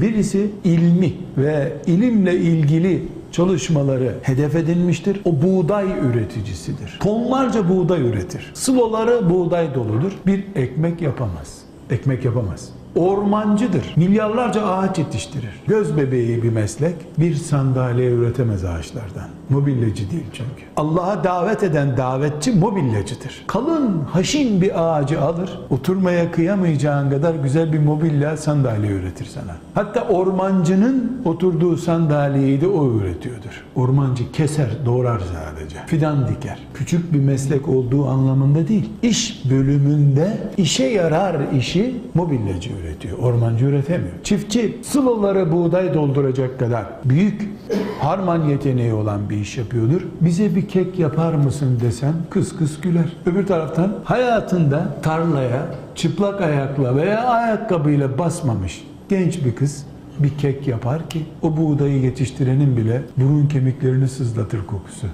Birisi ilmi ve ilimle ilgili çalışmaları hedef edilmiştir. O buğday üreticisidir. Tonlarca buğday üretir. Sıloları buğday doludur. Bir ekmek yapamaz. Ekmek yapamaz. Ormancıdır. Milyarlarca ağaç yetiştirir. Göz bebeği bir meslek. Bir sandalye üretemez ağaçlardan. Mobilyacı değil çünkü. Allah'a davet eden davetçi mobilyacıdır. Kalın, haşin bir ağacı alır. Oturmaya kıyamayacağın kadar güzel bir mobilya sandalye üretir sana. Hatta ormancının oturduğu sandalyeyi de o üretiyordur. Ormancı keser, doğrar sadece. Fidan diker. Küçük bir meslek olduğu anlamında değil. İş bölümünde işe yarar işi mobilyacı üretiyor. Ormancı üretemiyor. Çiftçi sıvıları buğday dolduracak kadar büyük harman yeteneği olan bir iş yapıyordur. Bize bir kek yapar mısın desem kıs kıs güler. Öbür taraftan hayatında tarlaya çıplak ayakla veya ayakkabıyla basmamış genç bir kız bir kek yapar ki o buğdayı yetiştirenin bile burun kemiklerini sızlatır kokusu.